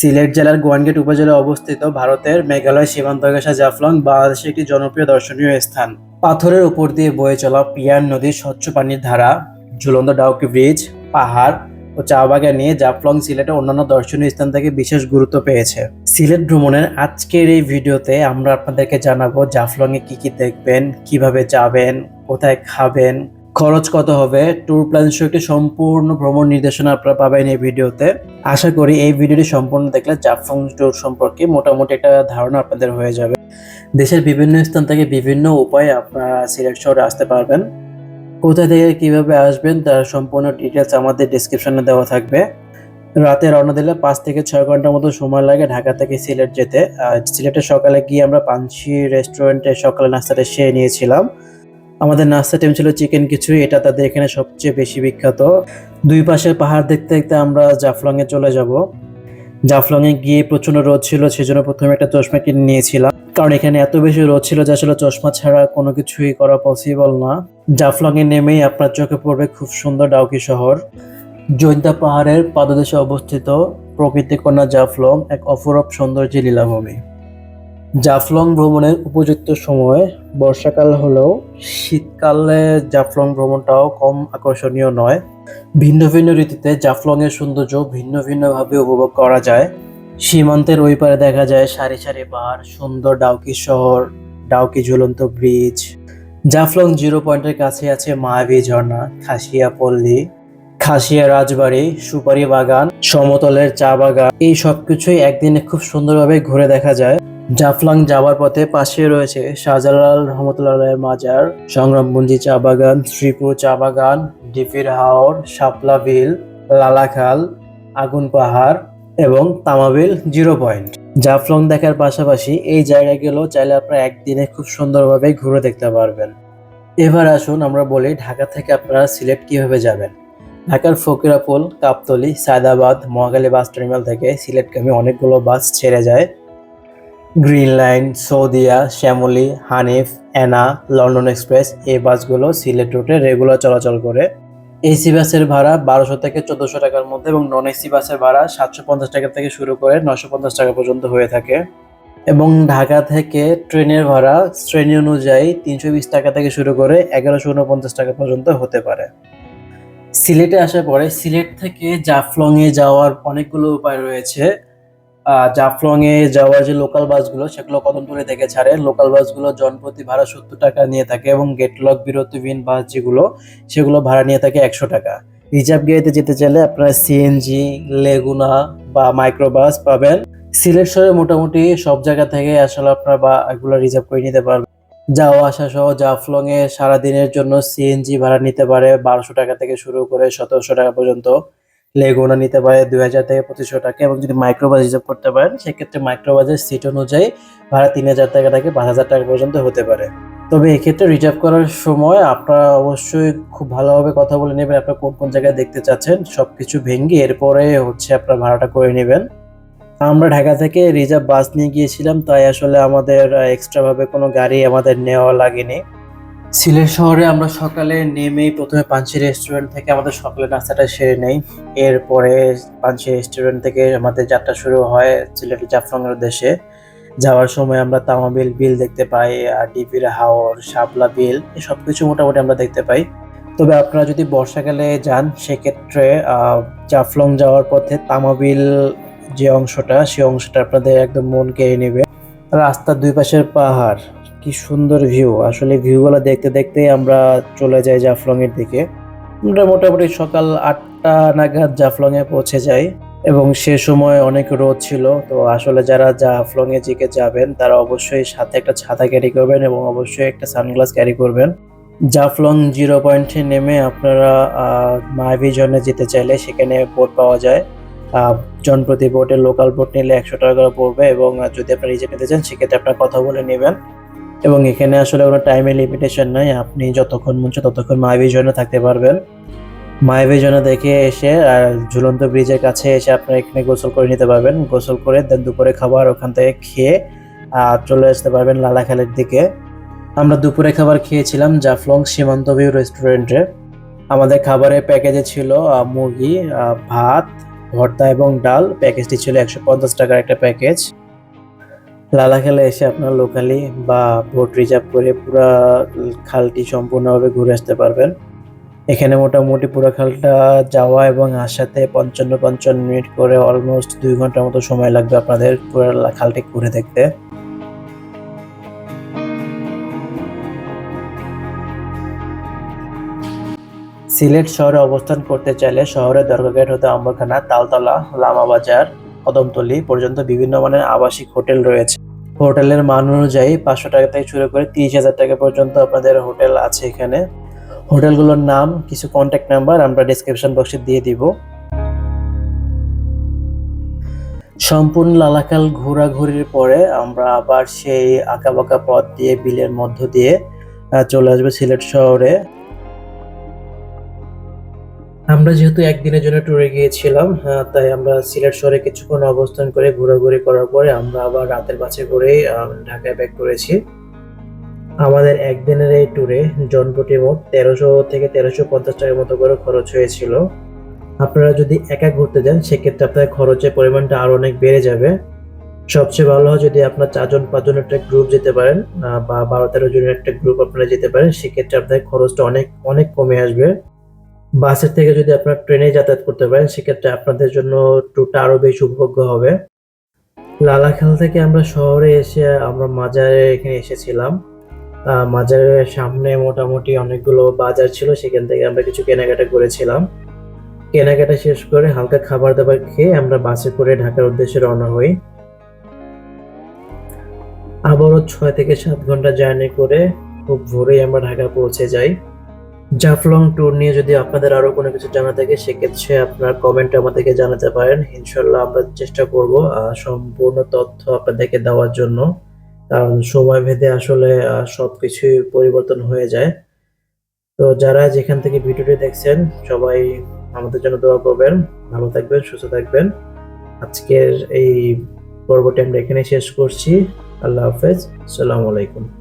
সিলেট জেলার গোয়ানগেট উপজেলায় অবস্থিত ভারতের মেঘালয় সীমান্ত ঘেঁষা জাফলং বাংলাদেশের একটি জনপ্রিয় দর্শনীয় স্থান। পাথরের উপর দিয়ে বয়ে চলা পিয়ার নদীর স্বচ্ছ পানির ধারা, ঝুলন্ত ডাউকি ব্রিজ, পাহাড় ও চা বাগান নিয়ে জাফলং সিলেটের অন্যান্য দর্শনীয় স্থান থেকে বিশেষ গুরুত্ব পেয়েছে। সিলেট ভ্রমণের আজকের এই ভিডিওতে আমরা আপনাদেরকে জানাব জাফলং এ কি কি দেখবেন, কীভাবে যাবেন, কোথায় খাবেন খরচ কত হবে? ট্যুর প্ল্যান সহ একটি সম্পূর্ণ ভ্রমণ নির্দেশনা আপনারা পাবেন এই ভিডিওতে। আশা করি এই ভিডিওটি সম্পূর্ণ দেখলে জাফলং ট্যুর সম্পর্কে মোটামুটি একটা ধারণা আপনাদের হয়ে যাবে। দেশের বিভিন্ন স্থান থেকে বিভিন্ন উপায়ে আপনারা সিলেট শহরে আসতে পারবেন। কোথা থেকে কীভাবে আসবেন তার সম্পূর্ণ ডিটেলস আমাদের ডিসক্রিপশনে দেওয়া থাকবে। রাতে রওনা দিলে পাঁচ থেকে ছয় ঘণ্টার মতো সময় লাগে ঢাকা থেকে সিলেট যেতে। সিলেটে সকালে গিয়ে আমরা পাঞ্চি রেস্টুরেন্টে সকালে নাস্তাটা সেরে নিয়েছিলাম। আমাদের নাস্তা টাইম ছিল চিকেন খিচুড়ি, এটা তাদের এখানে সবচেয়ে বেশি বিখ্যাত। দুই পাশে পাহাড় দেখতে দেখতে আমরা জাফলং এ চলে যাব। জাফলং এ গিয়ে প্রচণ্ড রোদ ছিল, সেজন্য প্রথমে একটা চশমা কিনে নিয়েছিলাম। কারণ এখানে এত বেশি রোদ ছিল যে আসলে চশমা ছাড়া কোনো কিছুই করা পসিবল না। জাফলং এ নেমেই আপনার চোখে পড়বে খুব সুন্দর ডাউকি শহর। জৈন্তা পাহাড়ের পাদদেশে অবস্থিত প্রকৃতি কন্যা জাফলং, এক অপরূপ সৌন্দর্যের লীলাভূমি। জাফলং ভ্রমণের উপযুক্ত সময়। বর্ষাকাল হলেও শীতকালে জাফলং ভ্রমণটাও কম আকর্ষণীয় নয়। ভিন্ন ভিন্ন ঋতুতে জাফলং এর সৌন্দর্য ভিন্ন ভিন্নভাবে উপভোগ করা যায়। সীমান্তের ওই পারে দেখা যায় সারি সারি পাহাড়, সুন্দর ডাউকি শহর, ডাউকি ঝুলন্ত ব্রিজ জাফলং জিরো পয়েন্টের কাছে আছে মায়াবী ঝর্ণা, খাসিয়া পল্লী, খাসিয়া রাজবাড়ি, সুপারি বাগান, সমতলের চা বাগান। এই সবকিছুই একদিনে খুব সুন্দরভাবে ঘুরে দেখা যায়। জাফলং যাওয়ার পথে পাশে রয়েছে শাহজালাল রহমতুল্লাহ মাজার সংগ্রামপুঞ্জি চা বাগান, শ্রীপুর চা বাগান, ডিফির হাওর, শাপলা বিল লালাখাল আগুন পাহাড় এবং তামাবিল জিরো পয়েন্ট। জাফলং দেখার পাশাপাশি এই জায়গাগুলো চাইলে আপনারা একদিনে খুব সুন্দরভাবে ঘুরে দেখতে পারবেন। এবার আসুন আমরা বলি ঢাকা থেকে আপনারা সিলেট কীভাবে যাবেন। ঢাকার ফকিরাপুল, কাপতলি, সায়দাবাদ মহাকালী বাস টার্মিনাল থেকে সিলেটগামী অনেকগুলো বাস ছেড়ে যায়। Green Line, Saudia, Shyamoli, Hanif, Ena, London Express, এই বাসগুলো সিলেট রুটে রেগুলার চলাচল করে। এসি বাসের ভাড়া বারোশো থেকে চোদ্দোশো টাকার মধ্যে এবং নন এসি বাসের ভাড়া সাতশো পঞ্চাশ টাকা থেকে শুরু করে নশো পঞ্চাশ টাকা পর্যন্ত হয়ে থাকে। এবং ঢাকা থেকে ট্রেনের ভাড়া শ্রেণি অনুযায়ী তিনশো বিশ টাকা থেকে শুরু করে এগারোশো উনপঞ্চাশ টাকা পর্যন্ত হতে পারে। সিলেটে আসার পরে সিলেট থেকে জাফলং এ যাওয়ার অনেকগুলো উপায় রয়েছে। জাফলং এ যাওয়ার যে লোকাল বাসগুলো সেগুলো কদমতলি থেকে ছাড়ে? লোকাল বাসগুলো জনপ্রতি ভাড়া সত্তর টাকা নিয়ে থাকে এবং গেটলক বিরতিবিহীন বাস যেগুলো, সেগুলো ভাড়া নিয়ে থাকে একশো টাকা। রিজার্ভ গেটে যেতে চাইলে আপনারা সিএনজি লেগুনা বা মাইক্রো বাস পাবেন। সিলেট শহরে মোটামুটি সব জায়গা থেকে আসলে আপনারা বা এগুলো রিজার্ভ করে নিতে পারবেন। যাওয়া, আসা সহ জাফলং এ সারাদিনের জন্য সিএনজি ভাড়া নিতে পারে বারোশো টাকা থেকে শুরু করে সতেরোশো টাকা পর্যন্ত। লেগুনা নিতে পারে দুই হাজার থেকে পঁচিশশো টাকা এবং যদি মাইক্রোবাস রিজার্ভ করতে পারেন, সেক্ষেত্রে মাইক্রোবাসের সিট অনুযায়ী ভাড়া তিন হাজার টাকা থেকে পাঁচ হাজার টাকা পর্যন্ত হতে পারে। তবে এক্ষেত্রে রিজার্ভ করার সময় আপনারা অবশ্যই খুব ভালোভাবে কথা বলে নেবেন আপনারা কোন কোন জায়গায় দেখতে চাচ্ছেন সব কিছু ভেঙে এরপরে হচ্ছে আপনার ভাড়াটা করে নেবেন। আমরা ঢাকা থেকে রিজার্ভ বাস নিয়ে গিয়েছিলাম, তাই আসলে আমাদের এক্সট্রাভাবে কোনো গাড়ি আমাদের নেওয়া লাগেনি। সিলেট শহরে আমরা সকালে নেমেই প্রথমে পাঞ্চি রেস্টুরেন্ট থেকে আমাদের সকালে নাস্তাটা সেরে নেই। এরপরে পাঞ্চি রেস্টুরেন্ট থেকে আমাদের যাত্রা শুরু হয় সিলেটের জাফলংয়ের দেশে যাওয়ার সময় আমরা তামাবিল বিল দেখতে পাই, আর ডিপির হাওর, শাপলা বিল এসব কিছু মোটামুটি আমরা দেখতে পাই। তবে আপনারা যদি বর্ষাকালে যান, সেক্ষেত্রে জাফলং যাওয়ার পথে তামাবিল যে অংশটা সেই অংশটা আপনাদের একদম মন কেড়ে নেবে। রাস্তার দুই পাশের পাহাড়। কি সুন্দর ভিউ আসলে ভিউগুলো দেখতে দেখতে আমরা চলে যাই জাফলং এর দিকে। আমরা মোটামুটি সকাল আটটা নাগাদ জাফলং এ পৌঁছে যাই এবং সে সময় অনেক রোদ ছিল। তো আসলে যারা জাফলং এর দিকে যাবেন, তারা অবশ্যই সাথে একটা ছাতা ক্যারি করবেন এবং অবশ্যই একটা সানগ্লাস ক্যারি করবেন। জাফলং জিরো পয়েন্টে নেমে আপনারা মায়াবী জনে যেতে চাইলে সেখানে বোট পাওয়া যায়। জনপ্রতি বোটে লোকাল বোট নিলে একশো টাকা করে পড়বে এবং যদি আপনারা রিজেক্ট নিতে চান, সেক্ষেত্রে আপনার কথা বলে নেবেন। এবং এখানে আসলে কোনো টাইমের লিমিটেশন নাই। আপনি যতক্ষণ মন ততক্ষণ মায়াবী জনে থাকতে পারবেন। মায়াবী জনে দেখে এসে আর ঝুলন্ত ব্রিজের কাছে এসে আপনারা এখানে গোসল করে নিতে পারবেন। গোসল করে দেন দুপুরে খাবার ওখান থেকে খেয়ে আহ, চলে আসতে পারবেন লালাখালের দিকে। আমরা দুপুরে খাবার খেয়েছিলাম জাফলং সীমান্ত ভিউ রেস্টুরেন্টে আমাদের খাবারের প্যাকেজে ছিল মুরগি ভাত ভর্তা এবং ডাল। প্যাকেজটি ছিল একশো পঞ্চাশ টাকার একটা প্যাকেজ লালাখালে এসে আপনার লোকালি বা বোট রিজার্ভ করে পুরো খালটি সম্পূর্ণভাবে ঘুরে আসতে পারবেন। এখানে মোটামুটি পুরো খালটা যাওয়া এবং আসাতে পঞ্চান্ন পঞ্চান্ন মিনিট করে অলমোস্ট দুই ঘণ্টার মতো সময় লাগবে আপনাদের পুরো খালটি ঘুরে দেখতে। সিলেট শহরে অবস্থান করতে চাইলে শহরের দরগাঘাট হতে আম্বরখানা তালতলা, লামা বাজার, কদমতলি পর্যন্ত বিভিন্ন মানের আবাসিক হোটেল রয়েছে। হোটেলের মান অনুযায়ী পাঁচশো টাকা থেকে শুরু করে তিরিশ হাজার টাকা পর্যন্ত আপনাদের হোটেল আছে এখানে। হোটেলগুলোর নাম, কিছু কন্ট্যাক্ট নাম্বার আমরা ডিসক্রিপশন বক্সে দিয়ে দিব। সম্পূর্ণ লালাকাল ঘোরাঘুরির পরে আমরা আবার সেই আঁকাবাঁকা পথ দিয়ে, বিলের মধ্য দিয়ে চলে আসব সিলেট শহরে। আমরা যেহেতু একদিনের জন্য ট্যুরে গিয়েছিলাম তাই আমরা সিলেট শহরে কিছুক্ষণ অবস্থান করে ঘোরাঘুরি করার পরে আমরা আবার রাতের বাসে করে ঢাকায় ব্যাক করেছি। আমাদের একদিনের এই ট্যুরে জনপ্রতি মোট তেরোশো থেকে তেরোশো পঞ্চাশ টাকার মতো করে খরচ হয়েছিল। আপনারা যদি একা ঘুরতে যান, সেক্ষেত্রে আপনার খরচের পরিমাণটা আরও অনেক বেড়ে যাবে। সবচেয়ে ভালো হয় যদি আপনার চারজন পাঁচজন একটা গ্রুপ যেতে পারেন বা বারো তেরো জনের একটা গ্রুপ আপনারা যেতে পারেন, সেক্ষেত্রে আপনার খরচটা অনেক অনেক কমে আসবে। বাসের থেকে যদি আপনারা ট্রেনে যাতায়াত করতে পারেন, সেক্ষেত্রে আপনাদের জন্য ট্যুরটা আরও বেশি উপভোগ্য হবে। লালাখাল থেকে আমরা শহরে এসে, আমরা মাজারে এখানে এসেছিলাম। মাজারের সামনে মোটামুটি অনেকগুলো বাজার ছিল, সেখান থেকে আমরা কিছু কেনাকাটা করেছিলাম। কেনাকাটা শেষ করে হালকা খাবার দাবার খেয়ে আমরা বাসে করে ঢাকার উদ্দেশ্যে রওনা হই। আবারও ছয় থেকে সাত ঘণ্টা জার্নি করে খুব ভোরেই আমরা ঢাকা পৌঁছে যাই। জাফলং ট্যুর নিয়ে যদি আপনাদের আরও কোনো কিছু জানা থাকে সেক্ষেত্রে আপনার কমেন্টে আমাদেরকে জানাতে পারেন। ইনশাল্লাহ আমরা চেষ্টা করব সম্পূর্ণ তথ্য আপনাদেরকে দেওয়ার জন্য। কারণ সময় ভেদে আসলে আহ, সবকিছুই পরিবর্তন হয়ে যায়। তো যারা যেখান থেকে ভিডিওটি দেখছেন সবাই আমাদের জন্য দোয়া করবেন। ভালো থাকবেন সুস্থ থাকবেন। আজকের এই পর্বটি আমরা এখানে শেষ করছি। আল্লাহ হাফেজ। আসসালামু আলাইকুম।